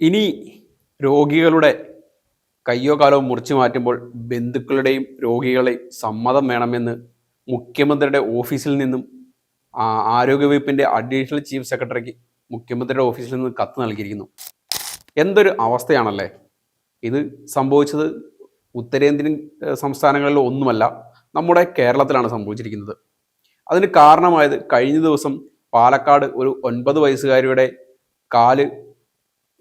ഇനി രോഗികളുടെ കയ്യോ കാലോ മുറിച്ചു മാറ്റുമ്പോൾ ബന്ധുക്കളുടെയും രോഗികളെയും സമ്മതം വേണമെന്ന് മുഖ്യമന്ത്രിയുടെ ഓഫീസിൽ നിന്നും ആരോഗ്യവകുപ്പിന്റെ അഡീഷണൽ ചീഫ് സെക്രട്ടറിക്ക് മുഖ്യമന്ത്രിയുടെ ഓഫീസിൽ നിന്ന് കത്ത് നൽകിയിരിക്കുന്നു. എന്തൊരു അവസ്ഥയാണല്ലേ? ഇത് സംഭവിച്ചത് ഉത്തരേന്ത്യൻ സംസ്ഥാനങ്ങളിൽ ഒന്നുമല്ല നമ്മുടെ കേരളത്തിലാണ് സംഭവിച്ചിരിക്കുന്നത്. അതിന് കാരണമായത് കഴിഞ്ഞ ദിവസം പാലക്കാട് ഒരു ഒൻപത് വയസ്സുകാരിയുടെ കാൽ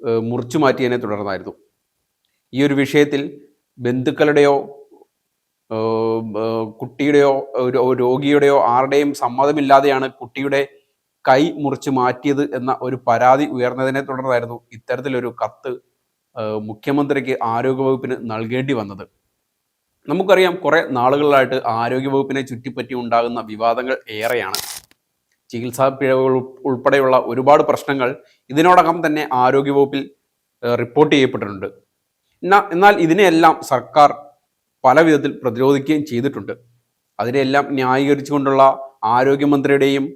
മുറിച്ചു മാറ്റിയതിനെ തുടർന്നായിരുന്നു. ഈ ഒരു വിഷയത്തിൽ ബന്ധുക്കളുടെയോ കുട്ടിയുടെയോ രോഗിയുടെയോ ആരുടെയും സമ്മതമില്ലാതെയാണ് കുട്ടിയുടെ കൈ മുറിച്ച് മാറ്റിയത് എന്ന ഒരു പരാതി ഉയർന്നതിനെ തുടർന്നായിരുന്നു ഇത്തരത്തിലൊരു കത്ത് മുഖ്യമന്ത്രിക്ക് ആരോഗ്യവകുപ്പിന് നൽകേണ്ടി വന്നത്. നമുക്കറിയാം കുറെ നാളുകളിലായിട്ട് ആരോഗ്യവകുപ്പിനെ ചുറ്റിപ്പറ്റി ഉണ്ടാകുന്ന വിവാദങ്ങൾ ഏറെയാണ്. ചികിത്സാ പിഴവുകൾ ഉൾ- ഉൾപ്പെടെയുള്ള ഒരുപാട് പ്രശ്നങ്ങൾ ഇതിനോടകം തന്നെ ആരോഗ്യവകുപ്പിൽ റിപ്പോർട്ട് ചെയ്യപ്പെട്ടിട്ടുണ്ട്. എന്നാ- എന്നാൽ ഇതിനെയെല്ലാം സർക്കാർ പല വിധത്തിൽ പ്രതിരോധിക്കുകയും ചെയ്തിട്ടുണ്ട്. അതിനെല്ലാം ന്യായീകരിച്ചുകൊണ്ടുള്ള ആരോഗ്യമന്ത്രിയുടെയും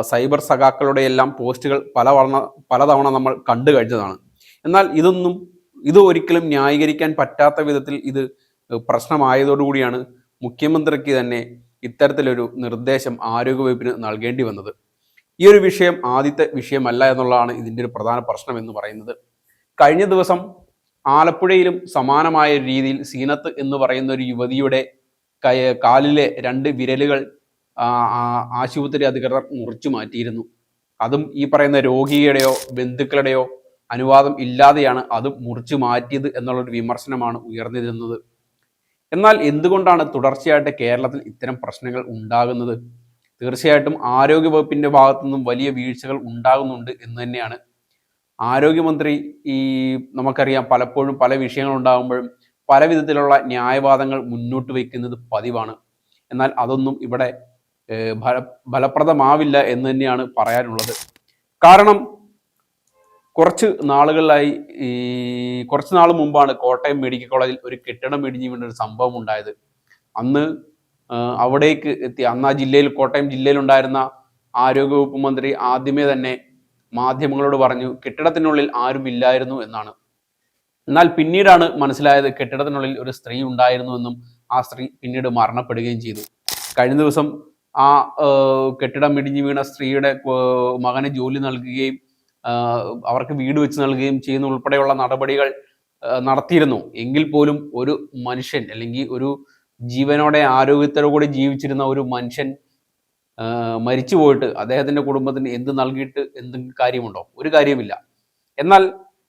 സൈബർ സഖാക്കളുടെ എല്ലാം പോസ്റ്റുകൾ പല വളർന്ന പലതവണ നമ്മൾ കണ്ടു കഴിഞ്ഞതാണ്. എന്നാൽ ഇതൊന്നും ഇത് ഒരിക്കലും ന്യായീകരിക്കാൻ പറ്റാത്ത വിധത്തിൽ ഇത് പ്രശ്നമായതോടുകൂടിയാണ് മുഖ്യമന്ത്രിക്ക് തന്നെ ഇത്തരത്തിലൊരു നിർദ്ദേശം ആരോഗ്യവകുപ്പിന് നൽകേണ്ടി വന്നത്. ഈ ഒരു വിഷയം ആദ്യത്തെ വിഷയമല്ല എന്നുള്ളതാണ് ഇതിന്റെ ഒരു പ്രധാന പ്രശ്നം എന്ന് പറയുന്നത്. കഴിഞ്ഞ ദിവസം ആലപ്പുഴയിലും സമാനമായ രീതിയിൽ സീനത്ത് എന്ന് പറയുന്ന ഒരു യുവതിയുടെ കാലിലെ രണ്ട് വിരലുകൾ ആശുപത്രി അധികൃതർ മുറിച്ചു മാറ്റിയിരുന്നു. അതും ഈ പറയുന്ന രോഗിയുടെയോ ബന്ധുക്കളുടെയോ അനുവാദം ഇല്ലാതെയാണ് അതും മുറിച്ചു മാറ്റിയത് എന്നുള്ളൊരു വിമർശനമാണ് ഉയർന്നിരുന്നത്. എന്നാൽ എന്തുകൊണ്ടാണ് തുടർച്ചയായിട്ട് കേരളത്തിൽ ഇത്തരം പ്രശ്നങ്ങൾ ഉണ്ടാകുന്നത്? തീർച്ചയായിട്ടും ആരോഗ്യവകുപ്പിന്റെ ഭാഗത്തു നിന്നും വലിയ വീഴ്ചകൾ ഉണ്ടാകുന്നുണ്ട് എന്ന് തന്നെയാണ്. ആരോഗ്യമന്ത്രി ഈ നമുക്കറിയാം പലപ്പോഴും പല വിഷയങ്ങൾ ഉണ്ടാകുമ്പോഴും പല വിധത്തിലുള്ള ന്യായവാദങ്ങൾ മുന്നോട്ട് വയ്ക്കുന്നത് പതിവാണ്. എന്നാൽ അതൊന്നും ഇവിടെ ഫലപ്രദമാവില്ല എന്ന് തന്നെയാണ് പറയാനുള്ളത്. കാരണം കുറച്ച് നാളുകളിലായി ഈ കുറച്ച് നാൾ മുമ്പാണ് കോട്ടയം മെഡിക്കൽ കോളേജിൽ ഒരു കെട്ടിടം ഇടിഞ്ഞു വീണ ഒരു സംഭവം ഉണ്ടായത്. അന്ന് അവിടേക്ക് എത്തി. അന്ന് ആ ജില്ലയിൽ കോട്ടയം ജില്ലയിലുണ്ടായിരുന്ന ആരോഗ്യവകുപ്പ് മന്ത്രി ആദ്യമേ തന്നെ മാധ്യമങ്ങളോട് പറഞ്ഞു കെട്ടിടത്തിനുള്ളിൽ ആരും ഇല്ലായിരുന്നു എന്നാണ്. എന്നാൽ പിന്നീടാണ് മനസ്സിലായത് കെട്ടിടത്തിനുള്ളിൽ ഒരു സ്ത്രീ ഉണ്ടായിരുന്നു എന്നും ആ സ്ത്രീ പിന്നീട് മരണപ്പെടുകയും ചെയ്തു. കഴിഞ്ഞ ദിവസം ആ കെട്ടിടം ഇടിഞ്ഞു വീണ സ്ത്രീയുടെ മകനെ ജോലി നൽകുകയും അവർക്ക് വീട് വെച്ച് നൽകുകയും ചെയ്യുന്ന ഉൾപ്പെടെയുള്ള നടപടികൾ നടത്തിയിരുന്നു. എങ്കിൽ പോലും ഒരു മനുഷ്യൻ അല്ലെങ്കിൽ ഒരു ജീവനോടെ ആരോഗ്യത്തോടു കൂടി ജീവിച്ചിരുന്ന ഒരു മനുഷ്യൻ മരിച്ചു പോയിട്ട് അദ്ദേഹത്തിന്റെ കുടുംബത്തിന് എന്ത് നൽകിയിട്ട് എന്തെങ്കിലും കാര്യമുണ്ടോ? ഒരു കാര്യമില്ല എന്നാൽ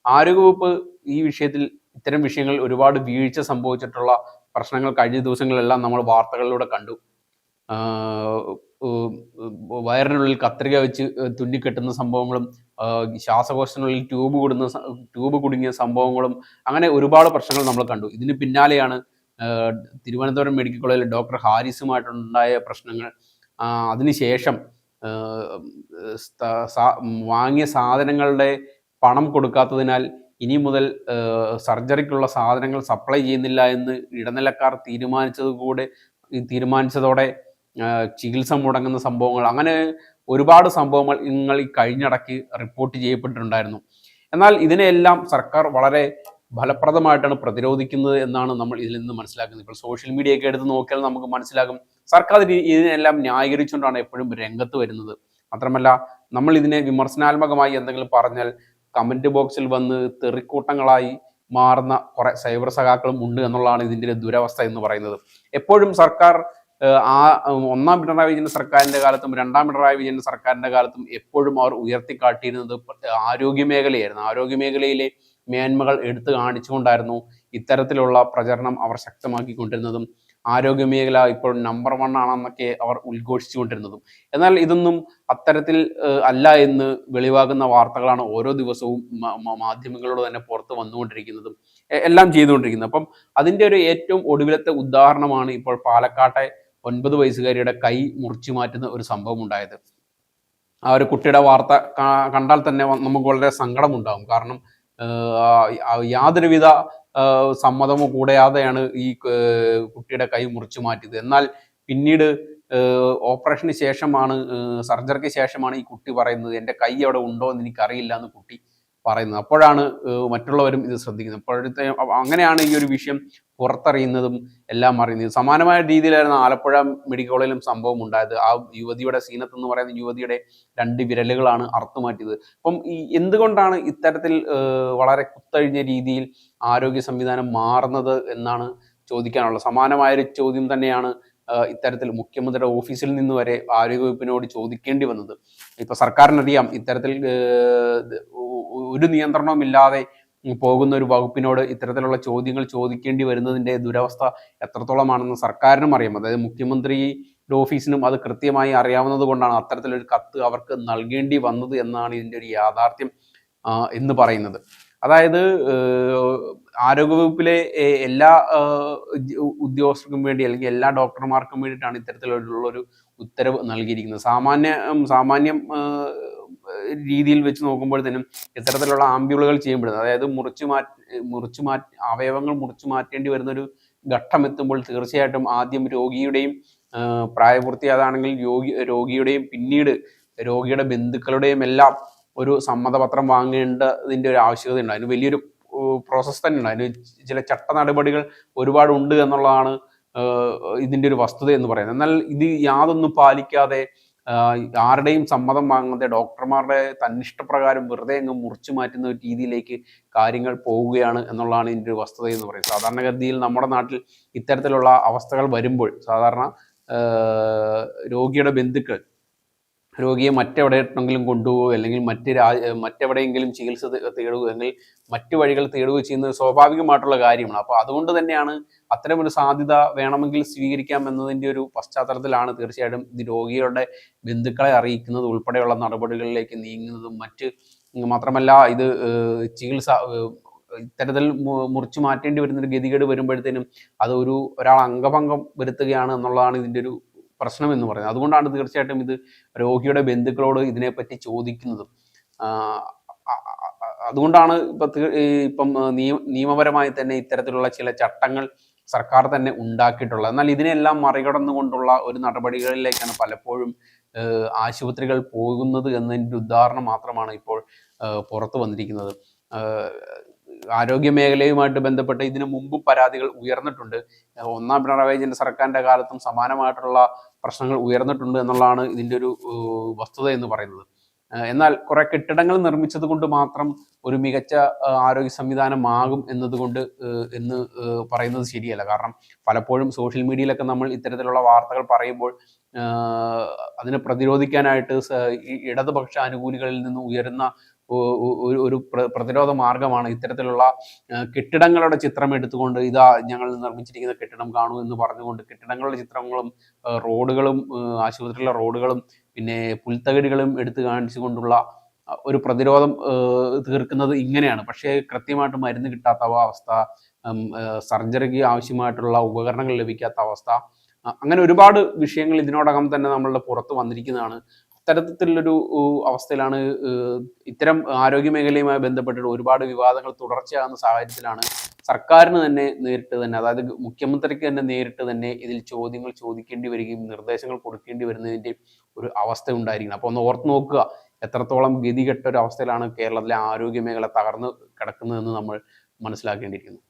ആരോഗ്യവകുപ്പ് ഈ വിഷയത്തിൽ ഇത്തരം വിഷയങ്ങൾ ഒരുപാട് വീഴ്ച സംഭവിച്ചിട്ടുള്ള പ്രശ്നങ്ങൾ കഴിഞ്ഞ ദിവസങ്ങളിലെല്ലാം നമ്മൾ വാർത്തകളിലൂടെ കണ്ടു. വയറിനുള്ളിൽ കത്രിക വെച്ച് തുന്നിക്കെട്ടുന്ന സംഭവങ്ങളും ശ്വാസകോശത്തിനുള്ളിൽ ട്യൂബ് കൂടുന്ന ട്യൂബ് കുടുങ്ങിയ സംഭവങ്ങളും അങ്ങനെ ഒരുപാട് പ്രശ്നങ്ങൾ നമ്മൾ കണ്ടു. ഇതിന് പിന്നാലെയാണ് തിരുവനന്തപുരം മെഡിക്കൽ കോളേജിൽ ഡോക്ടർ ഹാരിസുമായിട്ടുണ്ടായ പ്രശ്നങ്ങൾ. അതിനുശേഷം വാങ്ങിയ സാധനങ്ങളുടെ പണം കൊടുക്കാത്തതിനാൽ ഇനി മുതൽ സർജറിക്കുള്ള സാധനങ്ങൾ സപ്ലൈ ചെയ്യുന്നില്ല എന്ന് ഇടനിലക്കാർ തീരുമാനിച്ചത് കൂടെ തീരുമാനിച്ചതോടെ ചികിത്സ മുടങ്ങുന്ന സംഭവങ്ങൾ അങ്ങനെ ഒരുപാട് സംഭവങ്ങൾ നിങ്ങൾ ഈ കഴിഞ്ഞിടയ്ക്ക് റിപ്പോർട്ട് ചെയ്യപ്പെട്ടിട്ടുണ്ടായിരുന്നു. എന്നാൽ ഇതിനെയെല്ലാം സർക്കാർ വളരെ ഫലപ്രദമായിട്ടാണ് പ്രതിരോധിക്കുന്നത് എന്നാണ് നമ്മൾ ഇതിൽ നിന്ന് മനസ്സിലാക്കുന്നത്. ഇപ്പോൾ സോഷ്യൽ മീഡിയ ഒക്കെ എടുത്ത് നോക്കിയാൽ നമുക്ക് മനസ്സിലാകും സർക്കാർ ഇതിനെല്ലാം ന്യായീകരിച്ചുകൊണ്ടാണ് എപ്പോഴും രംഗത്ത് വരുന്നത്. മാത്രമല്ല നമ്മൾ ഇതിനെ വിമർശനാത്മകമായി എന്തെങ്കിലും പറഞ്ഞാൽ കമന്റ് ബോക്സിൽ വന്ന് തെറിക്കൂട്ടങ്ങളായി മാറുന്ന കുറെ സൈബർ സഖാക്കളും ഉണ്ട് എന്നുള്ളതാണ് ഇതിന്റെ ദുരവസ്ഥ എന്ന് പറയുന്നത്. എപ്പോഴും സർക്കാർ ആ ഒന്നാം പിണറായി വിജയൻ സർക്കാരിന്റെ കാലത്തും രണ്ടാം പിണറായി വിജയൻ സർക്കാരിന്റെ കാലത്തും എപ്പോഴും അവർ ഉയർത്തിക്കാട്ടിയിരുന്നത് ആരോഗ്യ മേഖലയായിരുന്നു. ആരോഗ്യ മേഖലയിലെ മേന്മകൾ എടുത്തു കാണിച്ചുകൊണ്ടായിരുന്നു ഇത്തരത്തിലുള്ള പ്രചരണം അവർ ശക്തമാക്കിക്കൊണ്ടിരുന്നതും. ആരോഗ്യ മേഖല ഇപ്പോൾ നമ്പർ വൺ ആണെന്നൊക്കെ അവർ ഉദ്ഘോഷിച്ചുകൊണ്ടിരുന്നതും. എന്നാൽ ഇതൊന്നും അത്തരത്തിൽ അല്ല എന്ന് വെളിവാകുന്ന വാർത്തകളാണ് ഓരോ ദിവസവും മാധ്യമങ്ങളോട് തന്നെ പുറത്ത് വന്നുകൊണ്ടിരിക്കുന്നതും എല്ലാം ചെയ്തുകൊണ്ടിരിക്കുന്നത്. അപ്പം അതിന്റെ ഒരു ഏറ്റവും ഒടുവിലത്തെ ഉദാഹരണമാണ് ഇപ്പോൾ പാലക്കാട്ടെ ഒൻപത് വയസ്സുകാരിയുടെ കൈ മുറിച്ചു മാറ്റുന്ന ഒരു സംഭവം ഉണ്ടായത് ആ ഒരു കുട്ടിയുടെ വാർത്ത കണ്ടാൽ തന്നെ നമുക്ക് വളരെ സങ്കടമുണ്ടാകും. കാരണം യാതൊരുവിധ സമ്മതമോ കൂടാതെയാണ് ഈ കുട്ടിയുടെ കൈ മുറിച്ചു മാറ്റിയത്. എന്നാൽ പിന്നീട് ഓപ്പറേഷന് ശേഷമാണ് സർജറിക്ക് ശേഷമാണ് ഈ കുട്ടി പറയുന്നത് എന്റെ കൈ അവിടെ ഉണ്ടോ എന്ന് എനിക്കറിയില്ല എന്ന് കുട്ടി പറയുന്നത്. അപ്പോഴാണ് മറ്റുള്ളവരും ഇത് ശ്രദ്ധിക്കുന്നത്. അപ്പോഴത്തെ അങ്ങനെയാണ് ഈ ഒരു വിഷയം പുറത്തറിയുന്നതും എല്ലാം അറിയുന്നത്. സമാനമായ രീതിയിലായിരുന്നു ആലപ്പുഴ മെഡിക്കൽ കോളേജിലും സംഭവം ഉണ്ടായത്. ആ യുവതിയുടെ സീനത്ത് എന്ന് പറയുന്ന യുവതിയുടെ രണ്ട് വിരലുകളാണ് അർത്ഥമാറ്റിയത് അപ്പം ഈ എന്തുകൊണ്ടാണ് ഇത്തരത്തിൽ വളരെ കുത്തഴിഞ്ഞ രീതിയിൽ ആരോഗ്യ സംവിധാനം മാറുന്നത് എന്നാണ് ചോദിക്കാനുള്ളത്. സമാനമായൊരു ചോദ്യം തന്നെയാണ് ഇത്തരത്തിൽ മുഖ്യമന്ത്രിയുടെ ഓഫീസിൽ നിന്ന് വരെ ആരോഗ്യവകുപ്പിനോട് ചോദിക്കേണ്ടി വന്നത്. ഇപ്പൊ സർക്കാരിനറിയാം ഇത്തരത്തിൽ ഒരു നിയന്ത്രണവും ഒരു നിയന്ത്രണവുമില്ലാതെ പോകുന്ന ഒരു വകുപ്പിനോട് ഇത്തരത്തിലുള്ള ചോദ്യങ്ങൾ ചോദിക്കേണ്ടി വരുന്നതിന്റെ ദുരവസ്ഥ എത്രത്തോളമാണെന്ന് സർക്കാരിനും അറിയാം. അതായത് മുഖ്യമന്ത്രിയുടെ ഓഫീസിനും അത് കൃത്യമായി അറിയാവുന്നത് കൊണ്ടാണ് അത്തരത്തിലൊരു കത്ത് അവർക്ക് നൽകേണ്ടി വന്നത് എന്നാണ് ഇതിന്റെ ഒരു യാഥാർത്ഥ്യം എന്ന് പറയുന്നത്. അതായത് ആരോഗ്യവകുപ്പിലെ എല്ലാ ഉദ്യോഗസ്ഥർക്കും വേണ്ടി അല്ലെങ്കിൽ എല്ലാ ഡോക്ടർമാർക്കും വേണ്ടിയിട്ടാണ് ഇത്തരത്തിലുള്ള ഒരു ഉത്തരവ് നൽകിയിരിക്കുന്നത്. സാമാന്യ സാമാന്യം രീതിയിൽ വെച്ച് നോക്കുമ്പോഴത്തേനും ഇത്തരത്തിലുള്ള ആംബ്യൂളുകൾ ചെയ്യുമ്പോഴും അതായത് മുറിച്ചു മാറ്റി മുറിച്ചു മാറ്റി അവയവങ്ങൾ മുറിച്ചു മാറ്റേണ്ടി വരുന്ന ഒരു ഘട്ടം എത്തുമ്പോൾ തീർച്ചയായിട്ടും ആദ്യം രോഗിയുടെയും പ്രായപൂർത്തി അതാണെങ്കിൽ രോഗി രോഗിയുടെയും പിന്നീട് രോഗിയുടെ ബന്ധുക്കളുടെയും എല്ലാം ഒരു സമ്മതപത്രം വാങ്ങേണ്ടതിന്റെ ഒരു ആവശ്യകത ഉണ്ട്. അതിന് വലിയൊരു പ്രോസസ്സ് തന്നെ ഉണ്ട്. അതിന് ചില ചട്ട നടപടികൾ ഒരുപാടുണ്ട് എന്നുള്ളതാണ് ഇതിന്റെ ഒരു വസ്തുത എന്ന് പറയുന്നത്. എന്നാൽ ഇത് യാതൊന്നും പാലിക്കാതെ ആരുടെയും സമ്മതം വാങ്ങാതെ ഡോക്ടർമാരുടെ തന്നിഷ്ടപ്രകാരം വെറുതെ അങ്ങ് മുറിച്ചു മാറ്റുന്ന ഒരു രീതിയിലേക്ക് കാര്യങ്ങൾ പോവുകയാണ് എന്നുള്ളതാണ് ഇതിന്റെ ഒരു വസ്തുത എന്ന് പറയുന്നത്. സാധാരണഗതിയിൽ നമ്മുടെ നാട്ടിൽ ഇത്തരത്തിലുള്ള അവസ്ഥകൾ വരുമ്പോൾ സാധാരണ രോഗിയുടെ ബന്ധുക്കൾ രോഗിയെ മറ്റെവിടെയെങ്കിലും കൊണ്ടുപോകുക അല്ലെങ്കിൽ മറ്റ് രാ മറ്റെവിടെയെങ്കിലും ചികിത്സ തേടുക അല്ലെങ്കിൽ മറ്റു വഴികൾ തേടുകയോ ചെയ്യുന്നത് സ്വാഭാവികമായിട്ടുള്ള കാര്യമാണ്. അപ്പോൾ അതുകൊണ്ട് തന്നെയാണ് അത്തരമൊരു സാധ്യത വേണമെങ്കിൽ സ്വീകരിക്കാം എന്നതിന്റെ ഒരു പശ്ചാത്തലത്തിലാണ് തീർച്ചയായിട്ടും ഇത് രോഗികളുടെ ബന്ധുക്കളെ അറിയിക്കുന്നത് ഉൾപ്പെടെയുള്ള നടപടികളിലേക്ക് നീങ്ങുന്നതും മറ്റ് മാത്രമല്ല ഇത് ചികിത്സ ഇത്തരത്തിൽ മുറിച്ചു മാറ്റേണ്ടി വരുന്ന ഒരു ഗതികേട് വരുമ്പോഴത്തേനും അതൊരു ഒരു ഒരാൾ അംഗഭംഗം വരുത്തുകയാണ് എന്നുള്ളതാണ് ഇതിന്റെ ഒരു പ്രശ്നം എന്ന് പറയുന്നത്. അതുകൊണ്ടാണ് തീർച്ചയായിട്ടും ഇത് രോഗിയുടെ ബന്ധുക്കളോട് ഇതിനെപ്പറ്റി ചോദിക്കുന്നതും. അതുകൊണ്ടാണ് ഇപ്പൊ നിയമപരമായി തന്നെ ഇത്തരത്തിലുള്ള ചില ചട്ടങ്ങൾ സർക്കാർ തന്നെ ഉണ്ടാക്കിയിട്ടുള്ളത്. എന്നാൽ ഇതിനെല്ലാം മറികടന്നുകൊണ്ടുള്ള ഒരു നടപടികളിലേക്കാണ് പലപ്പോഴും ആശുപത്രികൾ പോകുന്നത് എന്നതിന്റെ ഉദാഹരണം മാത്രമാണ് ഇപ്പോൾ പുറത്തു വന്നിരിക്കുന്നത്. ആരോഗ്യ മേഖലയുമായിട്ട് ബന്ധപ്പെട്ട് ഇതിനു മുമ്പും പരാതികൾ ഉയർന്നിട്ടുണ്ട്. ഒന്നാം പിണറായി വിജയന്റെ സർക്കാരിന്റെ കാലത്തും സമാനമായിട്ടുള്ള പ്രശ്നങ്ങൾ ഉയർന്നിട്ടുണ്ട് എന്നുള്ളതാണ് ഇതിന്റെ ഒരു വസ്തുത എന്ന് പറയുന്നത്. എന്നാൽ കുറെ കെട്ടിടങ്ങൾ നിർമ്മിച്ചത് കൊണ്ട് മാത്രം ഒരു മികച്ച ആരോഗ്യ സംവിധാനമാകും എന്നതുകൊണ്ട് എന്ന് പറയുന്നത് ശരിയല്ല. കാരണം പലപ്പോഴും സോഷ്യൽ മീഡിയയിലൊക്കെ നമ്മൾ ഇത്തരത്തിലുള്ള വാർത്തകൾ പറയുമ്പോൾ അതിനെ പ്രതിരോധിക്കാനായിട്ട് ഇടതുപക്ഷ അനുകൂലികളിൽ നിന്ന് ഉയരുന്ന ഒരു പ്രതിരോധ മാർഗമാണ് ഇത്തരത്തിലുള്ള കെട്ടിടങ്ങളുടെ ചിത്രം എടുത്തുകൊണ്ട് ഇതാ ഞങ്ങൾ നിർമ്മിച്ചിരിക്കുന്ന കെട്ടിടം കാണൂ എന്ന് പറഞ്ഞുകൊണ്ട് കെട്ടിടങ്ങളുടെ ചിത്രങ്ങളും റോഡുകളും ആശുപത്രിയിലെ റോഡുകളും പിന്നെ പുൽത്തകിടികളും എടുത്തു കാണിച്ചുകൊണ്ടുള്ള ഒരു പ്രതിരോധം തീർക്കുന്നത് ഇങ്ങനെയാണ്. പക്ഷേ കൃത്യമായിട്ട് മരുന്ന് കിട്ടാത്ത അവസ്ഥ സർജറിക്ക് ആവശ്യമായിട്ടുള്ള ഉപകരണങ്ങൾ ലഭിക്കാത്ത അവസ്ഥ അങ്ങനെ ഒരുപാട് വിഷയങ്ങൾ ഇതിനോടകം തന്നെ നമ്മളുടെ പുറത്ത് വന്നിരിക്കുന്നതാണ്. അത്തരത്തിലുള്ളൊരു ഉ- അവസ്ഥയിലാണ് ഇത്തരം ആരോഗ്യ മേഖലയുമായി ബന്ധപ്പെട്ടിട്ട് ഒരുപാട് വിവാദങ്ങൾ തുടർച്ചയാകുന്ന സാഹചര്യത്തിലാണ് സർക്കാരിന് തന്നെ നേരിട്ട് തന്നെ അതായത് മുഖ്യമന്ത്രിക്ക് തന്നെ നേരിട്ട് തന്നെ ഇതിൽ ചോദ്യങ്ങൾ ചോദിക്കേണ്ടി വരികയും നിർദ്ദേശങ്ങൾ കൊടുക്കേണ്ടി വരുന്നതിന്റെ ഒരു അവസ്ഥ ഉണ്ടായിരിക്കണം. അപ്പോൾ ഒന്ന് ഓർത്ത് നോക്കുക എത്രത്തോളം ഗതികെട്ട ഒരു അവസ്ഥയിലാണ് കേരളത്തിലെ ആരോഗ്യ മേഖല തകർന്ന് കിടക്കുന്നതെന്ന് നമ്മൾ മനസ്സിലാക്കേണ്ടിയിരിക്കുന്നു.